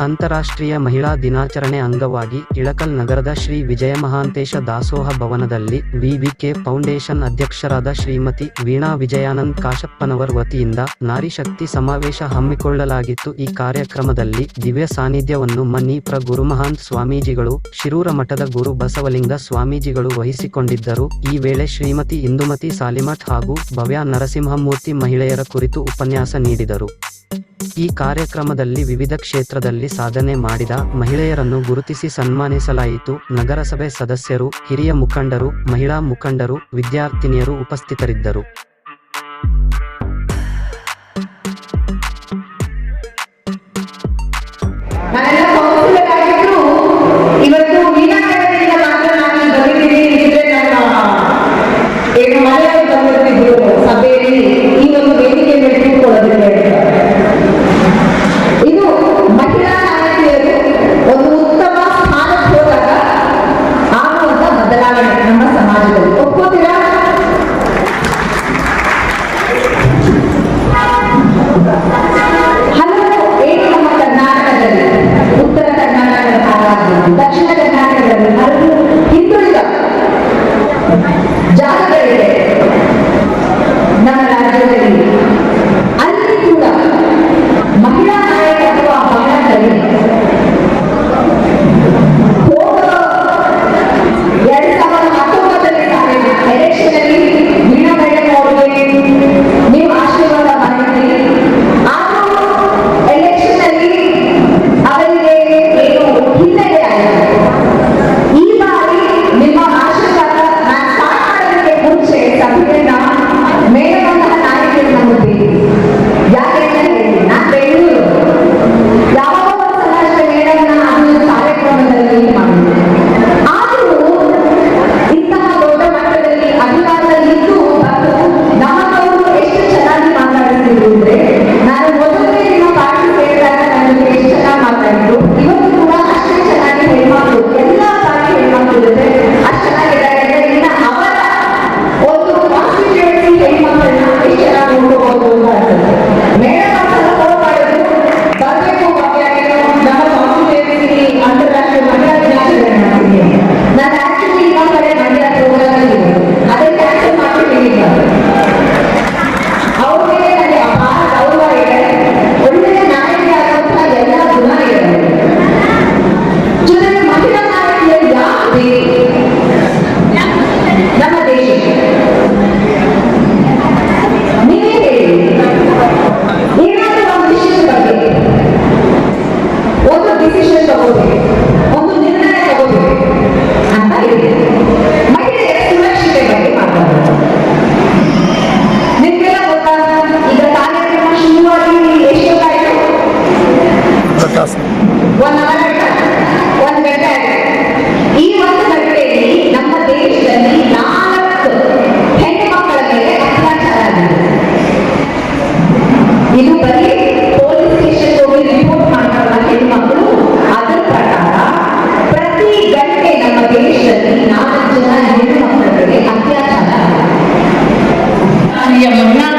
ಅಂತಾರಾಷ್ಟ್ರೀಯ ಮಹಿಳಾ ದಿನಾಚರಣೆ ಅಂಗವಾಗಿ ಇಳಕಲ್ ನಗರದ ಶ್ರೀ ವಿಜಯ ಮಹಾಂತೇಶ ದಾಸೋಹ ಭವನದಲ್ಲಿ ವಿವಿಕೆ ಫೌಂಡೇಶನ್ ಅಧ್ಯಕ್ಷರಾದ ಶ್ರೀಮತಿ ವೀಣಾ ವಿಜಯಾನಂದ್ ಕಾಶಪ್ಪನವರ್ ವತಿಯಿಂದ ನಾರಿಶಕ್ತಿ ಸಮಾವೇಶ ಹಮ್ಮಿಕೊಳ್ಳಲಾಗಿತ್ತು. ಈ ಕಾರ್ಯಕ್ರಮದಲ್ಲಿ ದಿವ್ಯ ಸಾನ್ನಿಧ್ಯವನ್ನು ಮನ್ನಿಪ್ರ ಗುರುಮಹಾಂತ್ ಸ್ವಾಮೀಜಿಗಳು, ಶಿರೂರ ಮಠದ ಗುರು ಬಸವಲಿಂಗ ಸ್ವಾಮೀಜಿಗಳು ವಹಿಸಿಕೊಂಡಿದ್ದರು. ಈ ವೇಳೆ ಶ್ರೀಮತಿ ಇಂದುಮತಿ ಸಾಲಿಮಠ್ ಹಾಗೂ ಭವ್ಯ ನರಸಿಂಹಮೂರ್ತಿ ಮಹಿಳೆಯರ ಕುರಿತು ಉಪನ್ಯಾಸ ನೀಡಿದರು. ಈ ಕಾರ್ಯಕ್ರಮದಲ್ಲಿ ವಿವಿಧ ಕ್ಷೇತ್ರದಲ್ಲಿ ಸಾಧನೆ ಮಾಡಿದ ಮಹಿಳೆಯರನ್ನು ಗುರುತಿಸಿ ಸನ್ಮಾನಿಸಲಾಯಿತು. ನಗರಸಭೆ ಸದಸ್ಯರು, ಹಿರಿಯ ಮುಖಂಡರು, ಮಹಿಳಾ ಮುಖಂಡರು, ವಿದ್ಯಾರ್ಥಿನಿಯರು ಉಪಸ್ಥಿತರಿದ್ದರು.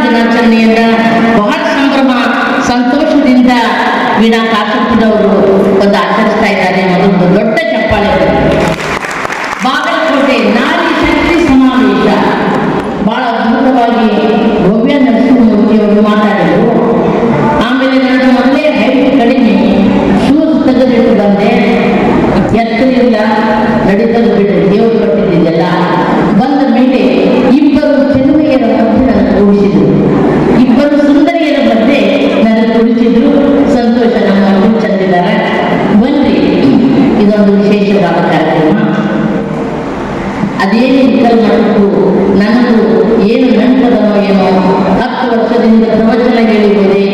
ದಿನಾಚರಣೆಯನ್ನ ಬಹಳ ಸಂಭ್ರಮ ಸಂತೋಷದಿಂದ ವೀಣಾ ಕಾಸಪ್ಪನವರು ಒಂದು ಆಚರಿಸ್ತಾ ಇದ್ದಾರೆ ಅದೊಂದು ದೊಡ್ಡ ಚಪ್ಪಾಳೆ ಮಾಡುವ ಕಾರ್ಯಕ್ರಮ ಅದೇನು ವಿಕಲ್ ಮಾಡಬೇಕು ನಂದು ಏನು ನಂಟದನೋ ಏನೋ ಹತ್ತು ವರ್ಷದಿಂದ ಪ್ರವಚನ ಹೇಳಿದ್ದೇನೆ.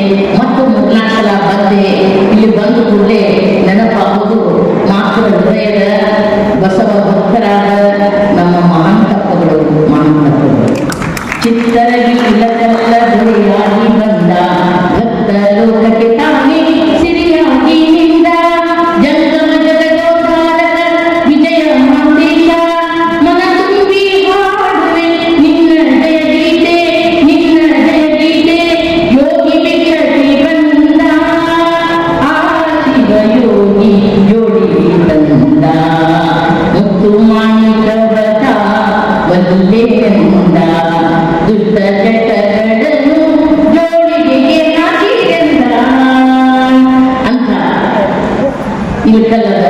ಇಲ್ಕಲ್ಲದ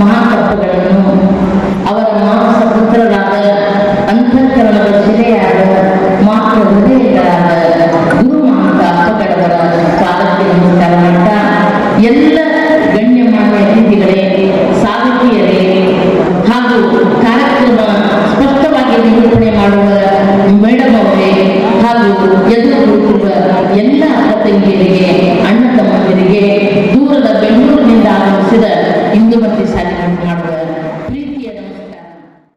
ಮಹಾಕಪ್ಪುಗಳನ್ನು ಅವರ ಮಾಂಸ ಪುತ್ರರಾದ ಅಂತಃಕರಣದ ಶಿಲೆಯಾದ